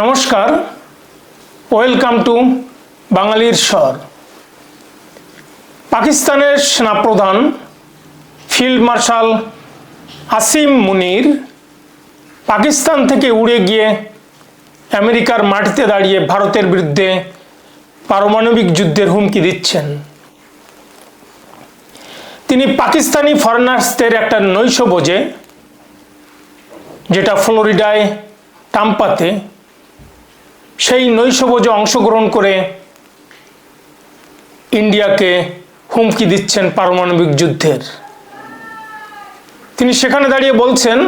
নমস্কার, welcome to বাঙালির স্বর। পাকিস্তানের সেনাপ্রধান, ফিল্ড মার্শাল আসিম মুনির পাকিস্তান থেকে উড়ে গিয়ে আমেরিকার মাটিতে দাঁড়িয়ে ভারতের বিরুদ্ধে পারমাণবিক যুদ্ধের হুমকি দিচ্ছেন। তিনি পাকিস্তানি ফরেনার্সদের একটা নৈশ বোঝে, যেটা ফ্লোরিডায়, টাম্পাতে সেই নৈশভোজে অংশগ্রহণ করে ইন্ডিয়াকে হুমকি দিচ্ছেন পারমাণবিক যুদ্ধের। তিনি সেখানে দাঁড়িয়ে বলছেন,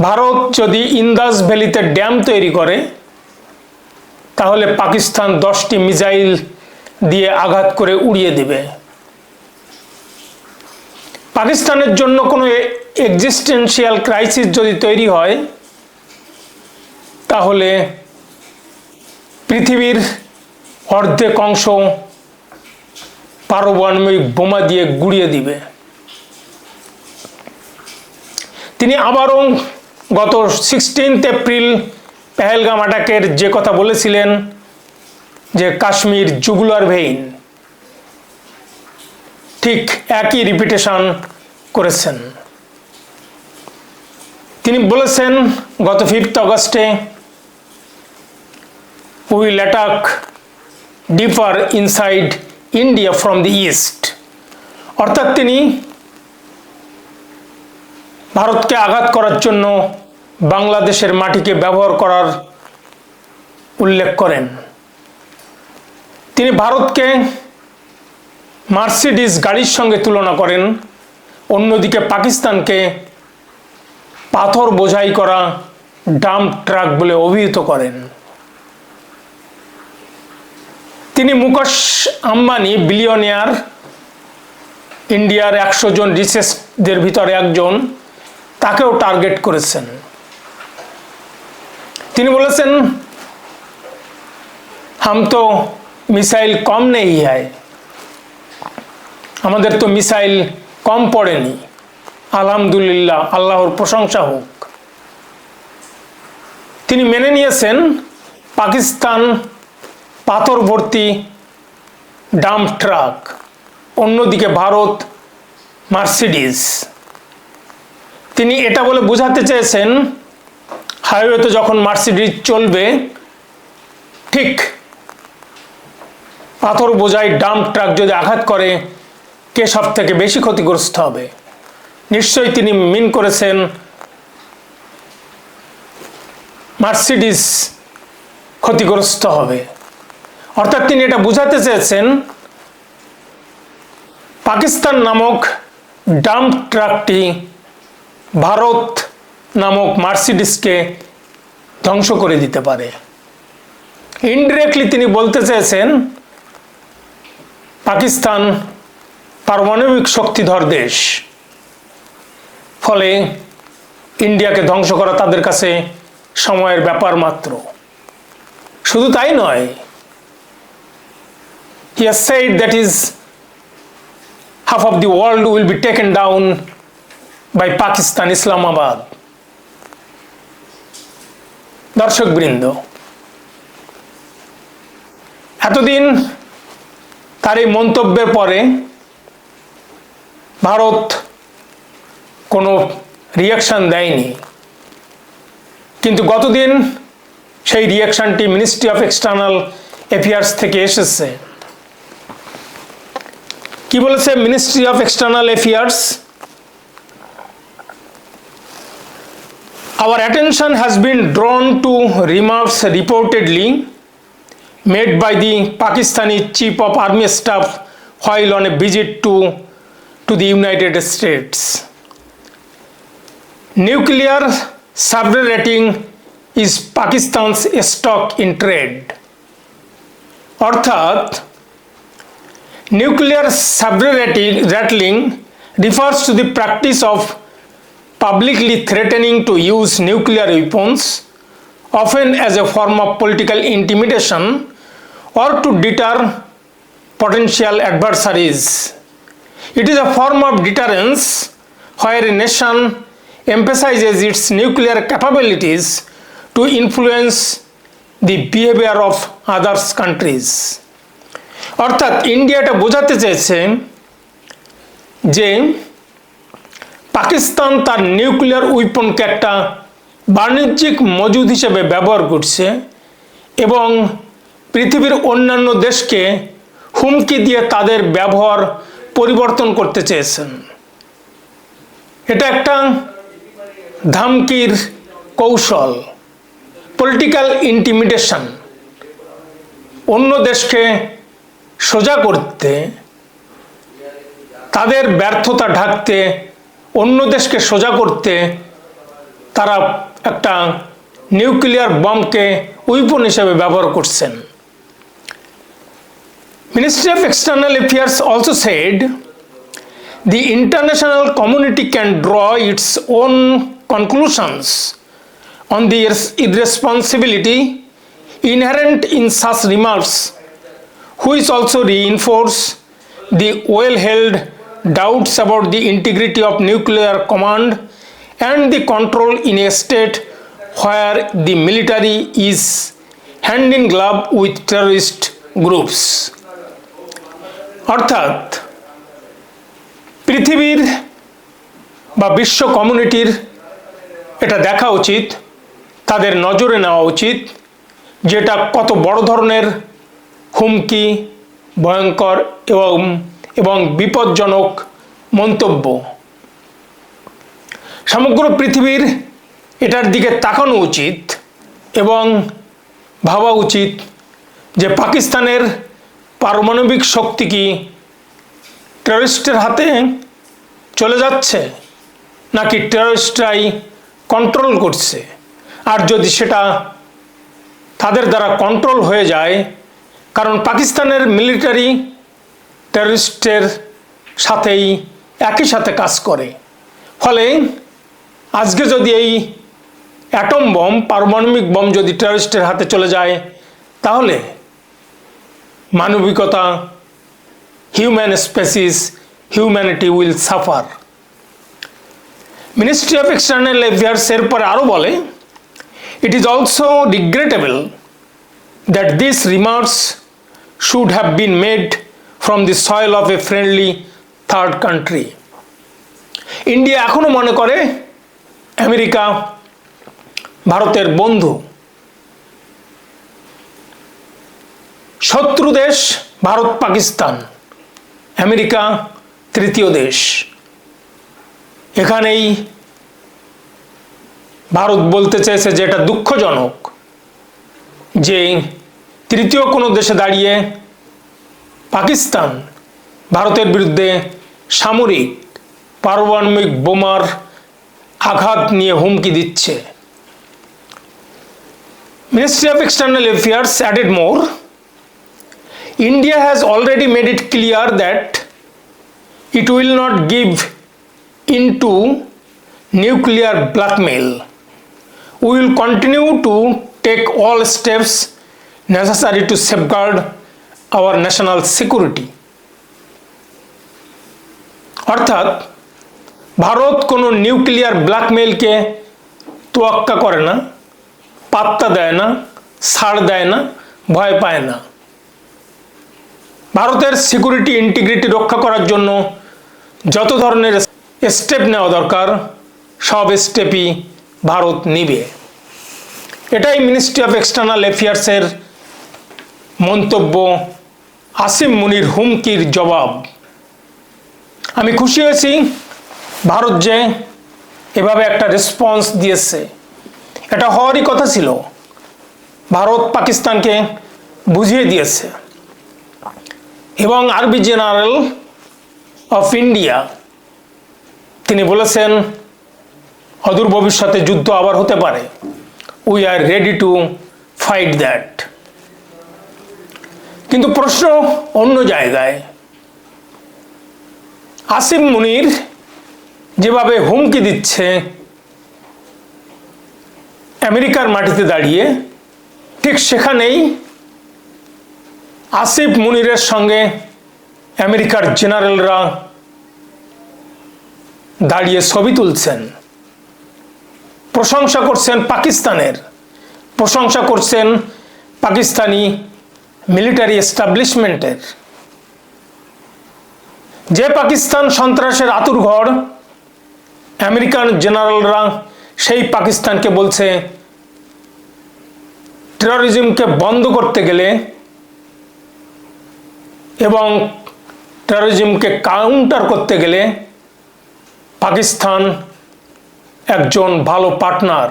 ভারত যদি ইন্দাস ভ্যালিতে ড্যাম তৈরি করে, তাহলে পাকিস্তান দশটি মিসাইল দিয়ে আঘাত করে উড়িয়ে দেবে। পাকিস্তানের জন্য কোনো এক্সিস্টেন্সিয়াল ক্রাইসিস যদি তৈরি হয় তাহলে পৃথিবীর অর্ধেক অংশ পারমাণবিক বোমা দিয়ে গুড়িয়ে দিবে। তিনি আবারও গত সিক্সটিন্থ এপ্রিল পেহেলগাম অ্যাটাকের যে কথা বলেছিলেন যে কাশ্মীর জুগুলার ভেইন, ঠিক একই রিপিটেশন করেছেন। তিনি বলেছেন, গত ফিফথ অগস্টে will attack deeper inside India from the east অর্থাৎ তিনি ভারতকে আঘাত করার জন্য বাংলাদেশের মাটিকে ব্যবহার করার উল্লেখ করেন। তিনি ভারতকে মার্সিডিস গাড়ির সঙ্গে তুলনা করেন, অন্যদিকে পাকিস্তানকে পাথর বোঝাই করা ডাম্প ট্রাক বলে অভিহিত করেন। তিনি মুকেশ আম্বানি বিলিয়নিয়ার ইন্ডিয়ার একশো জন রিসেসদের ভিতরে একজন, তাকেও টার্গেট করেছেন। তিনি বলেছেন, হাম তো মিসাইল কম নেই হয় আমাদের তো মিসাইল কম পড়েনি। আলহামদুলিল্লাহ, আল্লাহর প্রশংসা হোক। তিনি মেনে নিয়েছেন, পাকিস্তান পাথর ভর্তি ডাম্প ট্রাক, অন্যদিকে ভারত মার্সিডিস তিনি এটা বলে বোঝাতে চেয়েছেন, হাইওয়েতে যখন মার্সিডিজ চলবে, ঠিক পাথর বোঝাই ডাম্প ট্রাক যদি আঘাত করে, কে সব থেকে বেশি ক্ষতিগ্রস্ত হবে? নিশ্চয়ই তিনি মিন করেছেন মার্সিডিস ক্ষতিগ্রস্ত হবে। অর্থাৎ তিনি এটা বুঝাতে চেয়েছেন, পাকিস্তান নামক ডাম্প ট্রাকটি ভারত নামক মার্সিডিসকে ধ্বংস করে দিতে পারে। ইনডিরেক্টলি তিনি বলতে চেয়েছেন, পাকিস্তান পারমাণবিক শক্তিধর দেশ। ফলে ইন্ডিয়াকে ধ্বংস করা তাদের কাছে সময়ের ব্যাপার মাত্র। শুধু তাই নয় হি has said that is half of the world will be taken down by Pakistan Islamabad. দর্শকবৃন্দ এতদিন তার এই মন্তব্যের পরে ভারত কোনো রিয়াকশান দেয়নি। কিন্তু গতদিন সেই রিয়াকশানটি মিনিস্ট্রি অফ এক্সটার্নাল অ্যাফেয়ার্স থেকে এসেছে। কি বলেছে ministry of external affairs Our attention has been drawn to remarks reportedly made by the Pakistani Chief of Army Staff while on a visit to, to the United States. Nuclear subletting is Pakistan's stock in trade. অর্থাৎ nuclear subletting refers to the practice of publicly threatening to use nuclear weapons, often as a form of political intimidation or to deter potential adversaries. It is a form of deterrence where a nation emphasizes its nuclear capabilities to influence the behavior of other countries অর্থাৎ India এটা বোঝাতে চেয়েছে যে পাকিস্তান তার nuclear উইপনকে একটা বাণিজ্যিক মজুদ হিসেবে ব্যবহার করছে এবং পৃথিবীর অন্যান্য দেশকে হুমকি দিয়ে তাদের ব্যবহার পরিবর্তন করতে চেয়েছেন। এটা একটা ধামকির কৌশল পলিটিক্যাল ইন্টিমিডেশন অন্য দেশকে সোজা করতে, তাদের ব্যর্থতা ঢাকতে, অন্য দেশকে সোজা করতে, তারা একটা নিউক্লিয়ার বমকে উইপন হিসেবে ব্যবহার করছেন। Ministry of external affairs also said the international community can draw its own conclusions on the irresponsibility inherent in such remarks which also reinforce the well held doubts about the integrity of nuclear command and the control in a state where the military is hand in glove with terrorist groups. অর্থাৎ পৃথিবীর বা বিশ্ব কমিউনিটির এটা দেখা উচিত তাদের নজরে নেওয়া উচিত যেটা কত বড় ধরনের হুমকি, ভয়ঙ্কর এবং এবং বিপজ্জনক মন্তব্য। সমগ্র পৃথিবীর এটার দিকে তাকানো উচিত এবং ভাবা উচিত যে পাকিস্তানের পারমাণবিক শক্তি কি টেররিস্টের হাতে চলে যাচ্ছে নাকি টেররিস্টরাই কন্ট্রোল করছে? আর যদি সেটা তাদের দ্বারা কন্ট্রোল হয়ে যায় কারণ পাকিস্তানের মিলিটারি টেররিস্টের সাথেই, একই সাথে কাজ করে। ফলে আজকে যদি এই অ্যাটম বম, পারমাণবিক বম যদি টেররিস্টের হাতে চলে যায়, তাহলে মানবিকতা human species humanity will suffer ministry of external অ্যাফেয়ার্সের পরে আরও বলে it is also regrettable that this remarks should have been made from the soil of a friendly third country India এখনও মনে করে আমেরিকা ভারতের বন্ধু। শত্রু দেশ ভারত পাকিস্তান, আমেরিকা তৃতীয় দেশ। এখানেই ভারত বলতে চেয়েছে যে এটা দুঃখজনক যে তৃতীয় কোনো দেশে দাঁড়িয়ে পাকিস্তান ভারতের বিরুদ্ধে সামরিক পারমাণবিক বোমার আঘাত নিয়ে হুমকি দিচ্ছে। Ministry of external affairs added more India has already made it clear that it will not give in to nuclear blackmail will continue to take all steps necessary to safeguard our national security. অর্থাৎ, ভারত কোনো nuclear ব্ল্যাকমেলকে তোয়াক্কা করে না, পাত্তা দেয় না, ছাড় দেয় না, ভয় পায় না ভারতের সিকিউরিটি ইন্টিগ্রিটি রক্ষা করার জন্য যত ধরনের স্টেপ নেওয়া দরকার, সব স্টেপই ভারত নিবে এটাই মিনিস্ট্রি অফ এক্সটার্নাল অ্যাফেয়ার্সের মন্তব্য আসিম মুনির হুমকির জবাব। আমি খুশি হয়েছি, ভারত যে এভাবে একটা রেসপন্স দিয়েছে। এটা হওয়ারই কথা ছিল। ভারত পাকিস্তানকে বুঝিয়ে দিয়েছে। এবং আরবি জেনারেল অফ ইন্ডিয়া, তিনি বলেছেন, অদূর ভবিষ্যতে যুদ্ধ আবার হতে পারে। We are ready to fight that কিন্তু প্রশ্ন অন্য জায়গায়। আসিম মুনির যেভাবে হুমকি দিচ্ছে, আমেরিকার মাটিতে দাঁড়িয়ে, ঠিক সেখানেই আসিফ মুনিরের সঙ্গে আমেরিকার জেনারেলরা দাঁড়িয়ে ছবি তুলছেন। প্রশংসা করছেন পাকিস্তানের। প্রশংসা করছেন পাকিস্তানি মিলিটারি এস্টাবলিশমেন্টের। যে পাকিস্তান সন্ত্রাসের আতুরঘর আমেরিকান জেনারেলরা সেই পাকিস্তানকে বলছে, টেরোরিজমকে বন্ধ করতে গেলে এবং টেরোরিজমকে কাউন্টার করতে গেলে পাকিস্তান একজন ভালো পার্টনার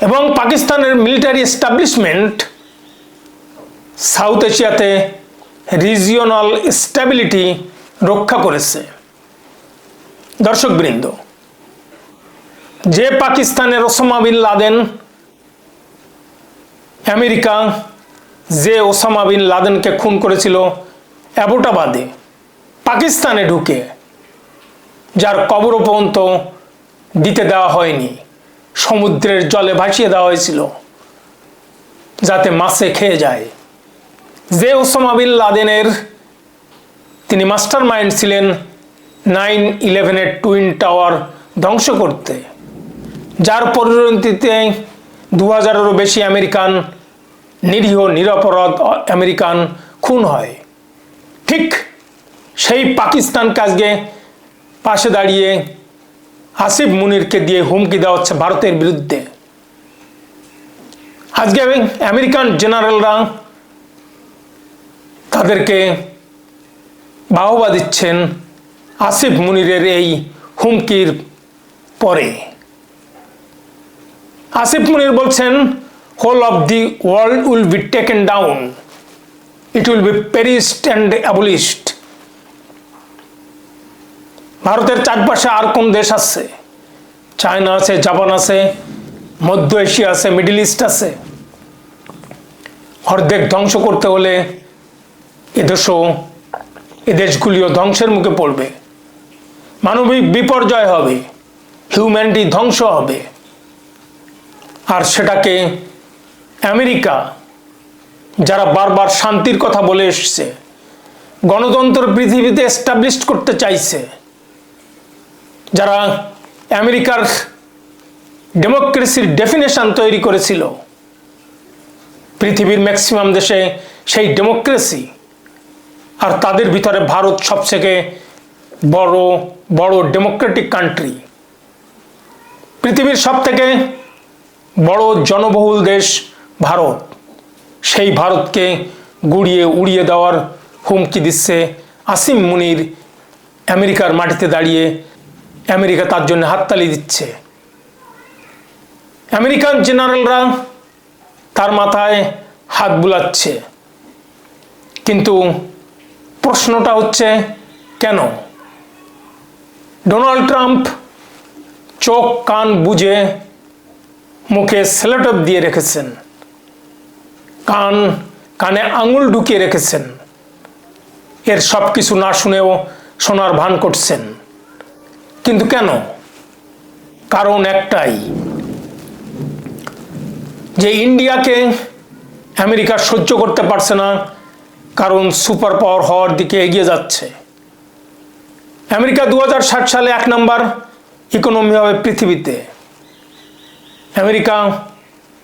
এবং পাকিস্তানের মিলিটারি এস্টাবলিশমেন্ট সাউথ এশিয়াতে রিজিওনাল স্ট্যাবিলিটি রক্ষা করেছে। দর্শকবৃন্দ, যে পাকিস্তানের ওসামা বিন লাদেন, আমেরিকা যে ওসামা বিন লাদেনকে খুন করেছিল অ্যাবোটাবাদে, পাকিস্তানে ঢুকে যার কবরও পর্যন্ত দিতে দেওয়া হয়নি, সমুদ্রের জলে ভাসিয়ে দেওয়া হয়েছিল, যাতে মাছে খেয়ে যায়। যে ওসামা বিন লাদেনের তিনি মাস্টার মাইন্ড ছিলেন, নাইন ইলেভেনের টুইন টাওয়ার ধ্বংস করতে। যার পরিণতিতে দু হাজারেরও বেশি আমেরিকান নিরীহ, নিরাপরাধ আমেরিকান খুন হয়। ঠিক সেই পাকিস্তান কাজকে পাশে দাঁড়িয়ে আসিফ মুনিরকে দিয়ে হুমকি দেওয়া হচ্ছে ভারতের বিরুদ্ধে। আজকে আমেরিকান জেনারেলরা তাদেরকে বাহবা দিচ্ছেন আসিফ মুনিরের এই হুমকির পরে। আসিফ মুনির বলছেন whole of the world will be taken down it will be perished and abolished ভারতের চারপাশে আর কোন দেশ আছে? চায়না আছে, জাপান আছে, মধ্য এশিয়া আছে, মিডিল ইস্ট আছে। অর্ধেক ধ্বংস করতে হলে এদেশও এ দেশগুলিও ধ্বংসের মুখে পড়বে। মানবিক বিপর্যয় হবে, হিউম্যানিটি ধ্বংস হবে। আর সেটাকে আমেরিকা, যারা বারবার শান্তির কথা বলে এসছে, গণতন্ত্র পৃথিবীতে এস্টাবলিশ করতে চাইছে, যারা আমেরিকার ডেমোক্রেসির ডেফিনেশন তৈরি করেছিল, পৃথিবীর ম্যাক্সিমাম দেশে সেই ডেমোক্রেসি আর তাদের ভিতরে ভারত সবথেকে বড় বড় ডেমোক্রেটিক কান্ট্রি পৃথিবীর সব থেকে বড় জনবহুল দেশ ভারত। সেই ভারতকে গুড়িয়ে উড়িয়ে দেওয়ার হুমকি দিচ্ছে আসিম মুনির আমেরিকার মাটিতে দাঁড়িয়ে। আমেরিকা তার জন্য হাততালি দিচ্ছে। আমেরিকান জেনারেলরা তার মাথায় হাত বুলাচ্ছে। কিন্তু প্রশ্নটা হচ্ছে, কেন? ডোনাল্ড ট্রাম্প চোখ, কান বুঝে মুখে সেলোটপ দিয়ে রেখেছেন। কান, কানে আঙুল ঢুকিয়ে রেখেছেন। এর সব কিছু না শুনেও শোনার ভান করছেন। কিন্তু কেন? কারণ একটাই, যে ইন্ডিয়াকে আমেরিকা সহ্য করতে পারছে না কারণ সুপার পাওয়ার হওয়ার দিকে এগিয়ে যাচ্ছে। আমেরিকা দু সালে এক নম্বর ইকোনমি হবে পৃথিবীতে। আমেরিকা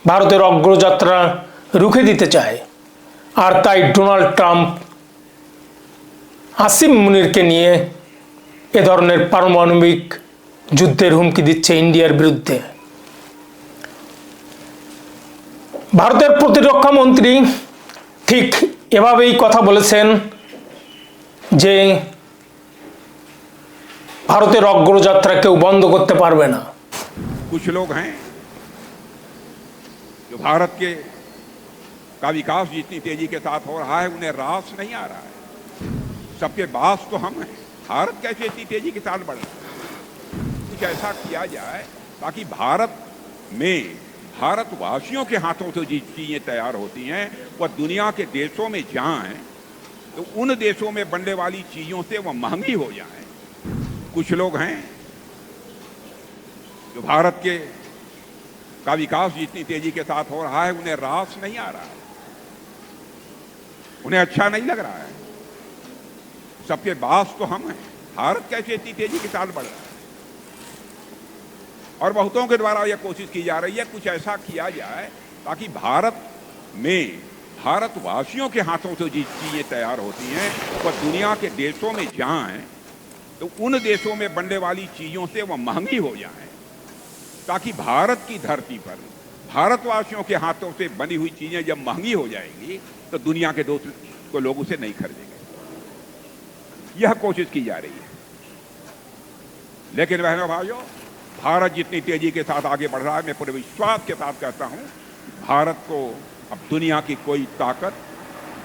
ভারতের অগ্রযাত্রা রুখে দিতে চায়। আর তাই ডোনাল্ড ট্রাম্প আসিম মুনিরকে নিয়ে এ ধরনের পারমাণবিক যুদ্ধের হুমকি দিচ্ছে ইন্ডিয়ার বিরুদ্ধে। ভারতের প্রতিরক্ষা মন্ত্রী ঠিক এভাবেই কথা বলেছেন যে ভারতের অগ্রযাত্রা কেউ বন্ধ করতে পারবে না कुछ लोग हैं जो भारत के का विकास जितनी तेजी के साथ हो रहा है उन्हें रास नहीं आ रहा है सबके बास तो हम हैं भारत कैसे इतनी तेजी के साथ बढ़ रहा है कुछ ऐसा किया जाए ताकि भारत में भारतवासियों के हाथों से जो चीज़ें तैयार होती हैं, वह दुनिया के देशों में जाएँ तो उन देशों में बनने वाली चीज़ों से वह महँगी हो जाए। कुछ लोग हैं जो भारत के का विकास जितनी तेज़ी के साथ हो रहा है, उन्हें रास नहीं आ रहा है। उन्हें अच्छा नहीं लग रहा है। सबके बास तो हम हैं। भारत कैसे इतनी तेज़ी के साथ बढ़ रहा है? और बहुतों के द्वारा यह कोशिश की जा रही है, कुछ ऐसा किया जाए ताकि भारत में भारतवासियों के हाथों से जिस चीज़ें तैयार होती हैं। वह तो दुनिया के देशों में जाएँ तो उन देशों में बनने वाली चीज़ों से वह महँगी हो जाए, ताकि भारत की धरती पर, भारतवासियों के हाथों से बनी हुई चीज़ें जब महँगी हो जाएँगी तो दुनिया के दोस्त को लोग उसे नहीं खरीदेंगे। यह कोशिश की जा रही है। लेकिन बहनों भाइयों भारत जितनी तेज़ी के साथ आगे बढ़ रहा है, मैं पूरे विश्वास के साथ कहता हूँ, भारत को अब दुनिया की कोई ताकत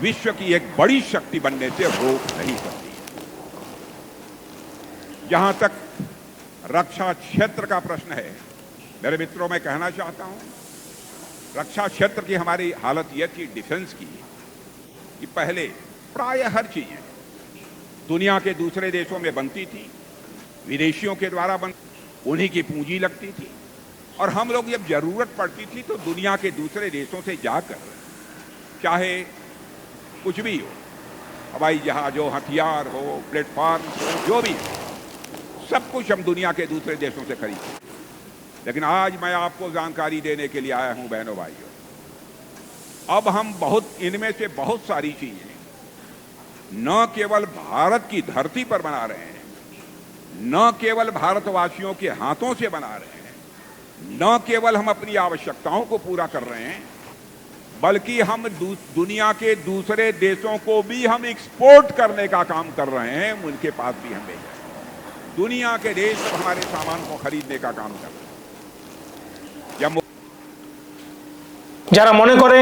विश्व की एक बड़ी शक्ति बनने से रोक नहीं सकती। जहाँ तक रक्षा क्षेत्र का प्रश्न है, मेरे मित्रों, मैं कहना चाहता हूँ, रक्षा क्षेत्र की हमारी हालत यह थी डिफेंस की, कि पहले प्राय हर चीज़ें दुनिया के दूसरे देशों में बनती थी, विदेशियों के द्वारा बन उन्हीं की पूंजी लगती थी। और हम लोग जब ज़रूरत पड़ती थी तो दुनिया के दूसरे देशों से जाकर, चाहे कुछ भी हो, हवाई जहाज़ हो, हथियार हो, प्लेटफॉर्म हो, जो भी हो, सब कुछ हम दुनिया के दूसरे देशों से खरीदते लेकिन आज मैं आपको जानकारी देने के लिए आया हूँ, बहनों भाइयों। अब हम बहुत, इनमें से बहुत सारी चीज़ें न केवल भारत की धरती पर बना रहे हैं न केवल भारतवासियों के हाथों से बना रहे हैं न केवल हम अपनी आवश्यकताओं को पूरा कर रहे हैं बल्कि हम दु, दुनिया के दूसरे देशों को भी हम एक्सपोर्ट करने का काम कर रहे हैं उनके पास भी हम भेज रहे हैं दुनिया के देश अब हमारे सामान को खरीदने का काम कर रहे हैं या मु- যারা মনে করে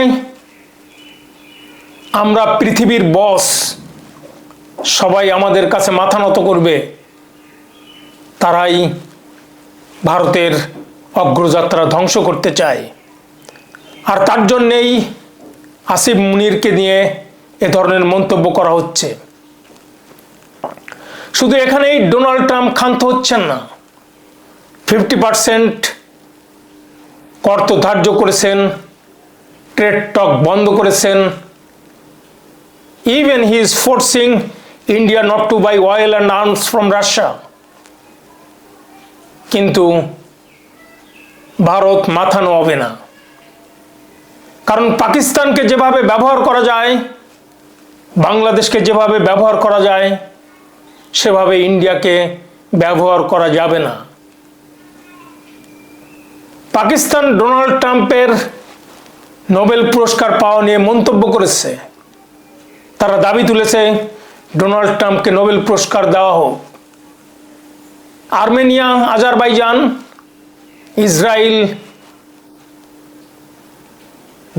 আমরা পৃথিবীর বস সবাই আমাদের কাছে মাথা নত করবে তারাই ভারতের অগ্রযাত্রা ধ্বংস করতে চায়। আর তার জন্যেই আসিফ মুনিরকে নিয়ে এ ধরনের মন্তব্য করা হচ্ছে। শুধু এখানেই ডোনাল্ড ট্রাম্প ক্ষান্ত হচ্ছেন না, ফিফটি পার্সেন্ট কর তো ধার্য করেছেন, ট্রেড টক বন্ধ করেছেন। Even he is forcing India not to buy oil and arms from Russia. কিন্তু ভারত মাথা নোয়াবে না। কারণ পাকিস্তানকে যেভাবে ব্যবহার করা যায়, বাংলাদেশকে যেভাবে ব্যবহার করা যায়, সেভাবে ইন্ডিয়াকে ব্যবহার করা যাবে না। পাকিস্তান ডোনাল্ড ট্রাম্পের নোবেল পুরস্কার পাওয়া নিয়ে মন্তব্য করেছে। তারা দাবি তুলেছে, ডোনাল্ড ট্রাম্পকে নোবেল পুরস্কার দেওয়া হোক। আর্মেনিয়া, আজারবাইজান ইসরায়েল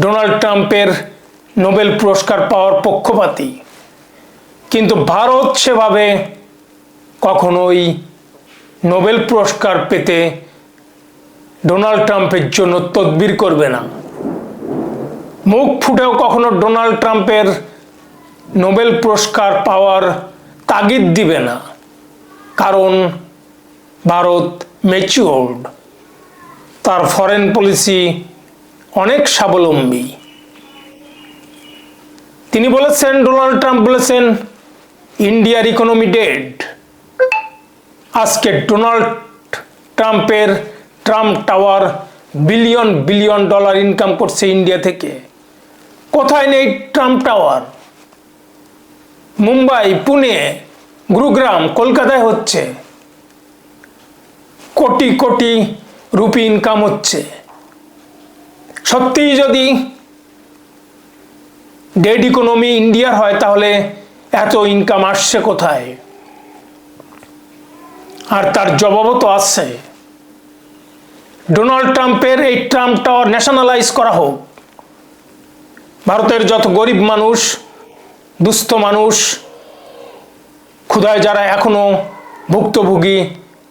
ডোনাল্ড ট্রাম্পের নোবেল পুরস্কার পাওয়ার পক্ষপাতী। কিন্তু ভারত সেভাবে কখনোই নোবেল পুরস্কার পেতে ডোনাল্ড ট্রাম্পের জন্য তদবির করবে না। মুখ ফুটেও কখনো ডোনাল্ড ট্রাম্পের নোবেল পুরস্কার পাওয়ার তাগিদ দিবে না। কারণ ভারত ম্যাচিওর্ড তার ফরেন পলিসি অনেক স্বাবলম্বী। তিনি বলেছেন, ডোনাল্ড ট্রাম্প বলেছেন, ইন্ডিয়ার ইকোনমি ডেড আজকে ডোনাল্ড ট্রাম্পের Trump tower billion billion dollar income করছে ইন্ডিয়া থেকে। কোথায় নেই ট্রাম্প টাওয়ার? মুম্বাই, পুনে, গুরুগ্রাম, কলকাতায় হচ্ছে। কোটি কোটি রুপি ইনকাম হচ্ছে। সত্যিই যদি ডেড ইকোনমি ইন্ডিয়ার হয়, তাহলে এত ইনকাম আসছে কোথায়? আর তার জবাবও তো আসছে ডোনাল্ড ট্রাম্পের এই ট্রাম্প টাওয়ার ন্যাশনালাইজ করা হোক। ভারতের যত গরিব মানুষ, দুস্থ মানুষ, ক্ষুধায় যারা এখনও ভুক্তভোগী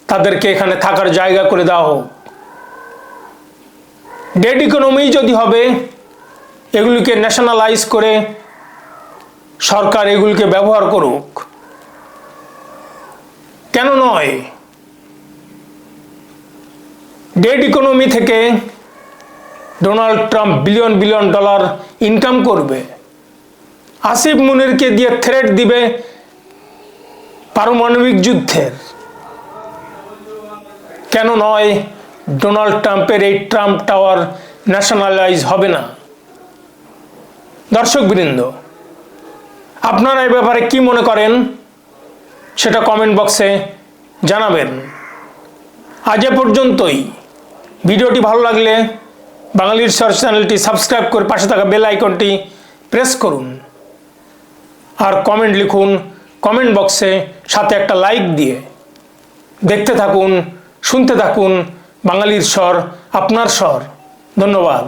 তাদেরকে এখানে থাকার জায়গা করে দেওয়া হোক। ডেড ইকোনমি যদি হবে, এগুলিকে ন্যাশনালাইজ করে সরকার এগুলিকে ব্যবহার করুক, কেন নয়? ডেড ইকোনমি থেকে Donald Trump billion billion dollar income করবে। আসিফ মুনিরকে দিয়ে থ্রেট দিবে পারমাণবিক যুদ্ধের। কেন নয়? ডোনাল্ড ট্রাম্পের এই ট্রাম্প টাওয়ার ন্যাশনালাইজ হবে না। দর্শকবৃন্দ আপনারা এই ব্যাপারে কি মনে করেন? সেটা কমেন্ট বক্সে জানাবেন। আজ এ পর্যন্তই। ভিডিওটি ভালো লাগলে বাঙালির সার্চ চ্যানেলটি সাবস্ক্রাইব করে পাশে থাকা বেল আইকনটি প্রেস করুন। আর কমেন্ট লিখুন কমেন্ট বক্সে সাথে একটা লাইক দিয়ে। দেখতে থাকুন শুনতে থাকুন বাঙালির স্বর আপনার স্বর। ধন্যবাদ।